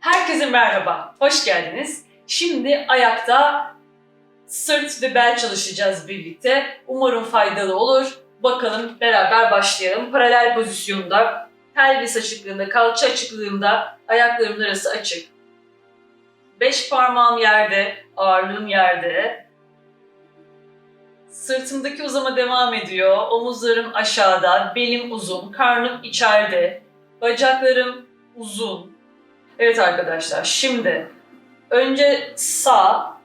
Herkese merhaba, hoş geldiniz. Şimdi ayakta sırt ve bel çalışacağız birlikte. Umarım faydalı olur. Bakalım beraber başlayalım. Paralel pozisyonda, pelvis açıklığında, kalça açıklığında, ayaklarımın arası açık. Beş parmağım yerde, ağırlığım yerde. Sırtımdaki uzama devam ediyor. Omuzlarım aşağıda, belim uzun, karnım içeride. Bacaklarım uzun. Evet arkadaşlar şimdi önce sağ,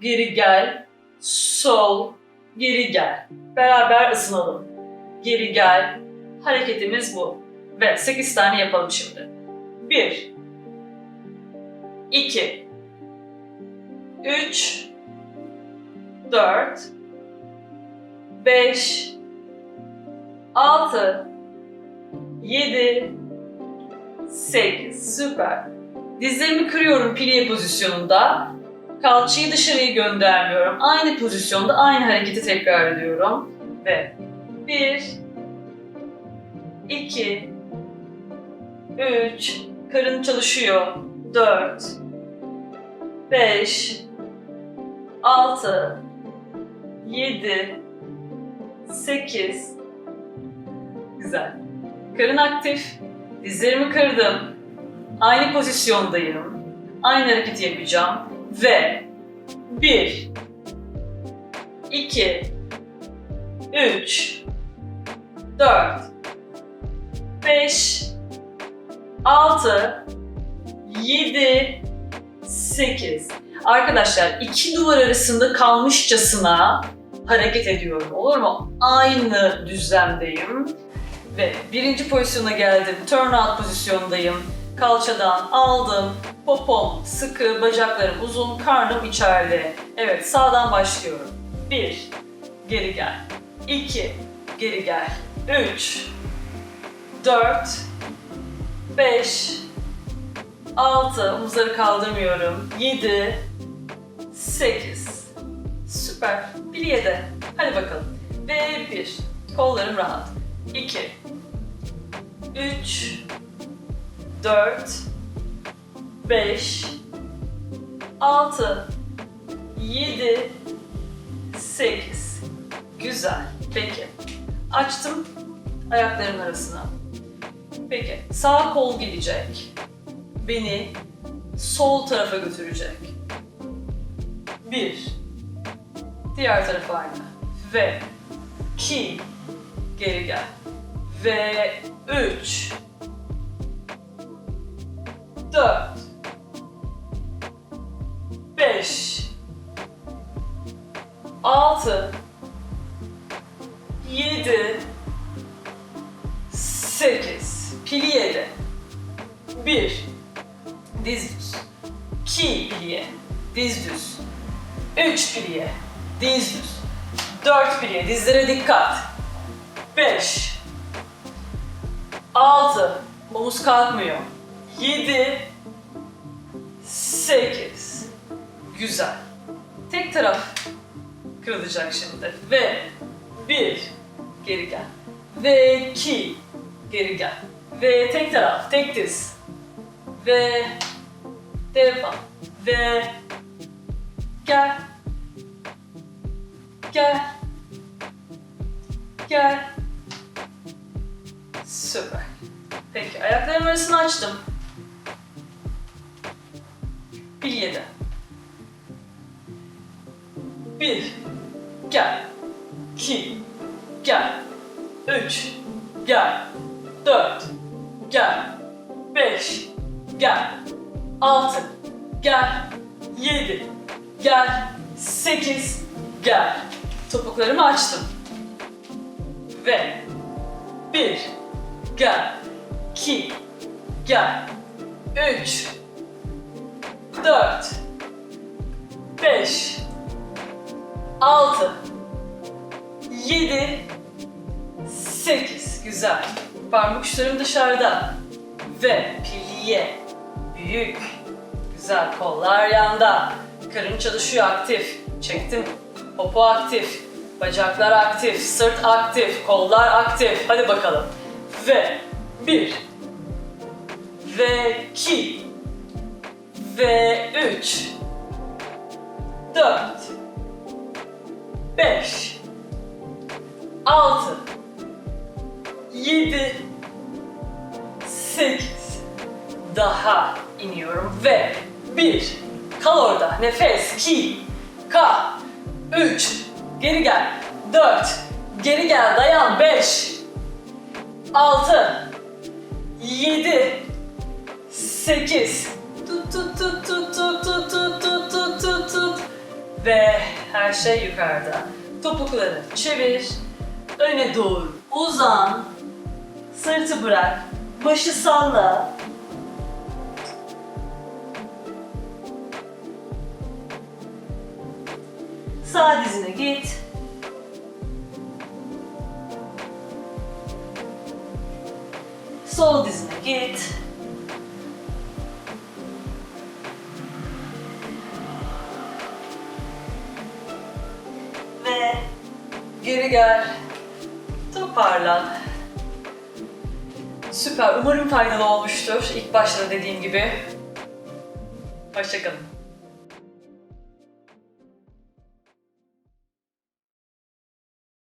geri gel, sol, geri gel. Beraber ısınalım. Geri gel. Hareketimiz bu. Ve 8 tane yapalım şimdi. 1 2 3 4 5 6 7 8 süper. Dizlerimi kırıyorum piliye pozisyonunda. Kalçayı dışarıya göndermiyorum. Aynı pozisyonda aynı hareketi tekrar ediyorum. Ve 1 2 3 Karın çalışıyor. 4 5 6 7 8 Güzel. Karın aktif. Dizlerimi kırdım. Aynı pozisyondayım. Aynı hareketi yapacağım. Ve 1 2 3 4 5 6 7 8 Arkadaşlar iki duvar arasında kalmışçasına hareket ediyorum. Olur mu? Aynı düzlemdeyim. Ve birinci pozisyona geldim. Turn out pozisyondayım. Kalçadan aldım. Popom sıkı, bacaklarım uzun, karnım içeride. Evet, sağdan başlıyorum. 1. Geri gel. 2. Geri gel. 3. 4. 5. 6. Omuzları kaldırmıyorum. 7. 8. Süper. Bir yedi. Hadi bakalım. Ve 1. Kollarım rahat. 2 3 4 5 6 7 8 Güzel. Peki. Açtım ayaklarımın arasına. Peki. Sağ kol gelecek. Beni sol tarafa götürecek. Bir. Diğer tarafa aynı. Ve iki. Geri gel. Ve 3 4 5 6 7 8 Pliye 1 Diz düz 2 pliye Diz düz 3 pliye Diz düz 4 pliye Dizlere dikkat. 5 6 Omuz kalkmıyor 7 8 Güzel. Tek taraf kırılacak şimdi. Ve 1 geri gel. Ve 2 geri gel. Ve tek taraf, tek diz. Ve devam. Ve gel. Gel. Gel. Süper. Peki ayaklarım arasını açtım. Bir yedi. Bir. Gel. İki. Gel. Üç. Gel. Dört. Gel. Beş. Gel. Altı. Gel. Yedi. Gel. Sekiz. Gel. Topuklarımı açtım. Ve bir. Gel. İki. Gel. Üç. Dört. Beş. Altı. Yedi. Sekiz. Güzel. Parmak uçlarım dışarıda. Ve pliye. Büyük. Güzel. Kollar yanda. Karın çalışıyor aktif. Çektim. Popo aktif. Bacaklar aktif. Sırt aktif. Kollar aktif. Hadi bakalım. Ve bir. Ve iki. Ve 3 4 5 6 7 8 daha iniyorum. Ve 1 kal orada. Nefes. 2 ka 3 geri gel. 4 geri gel. Dayan. 5 6 7 8 tut tut tut tut tut tut tut tut tut tut tut ve her şey yukarıda. Topuklarını çevir, öne doğru uzan, sırtı bırak, başı salla. Sağ dizine git. Sol dizine git. Ve geri gel. Toparlan. Süper. Umarım faydalı olmuştur. İlk başta dediğim gibi. Hoşçakalın.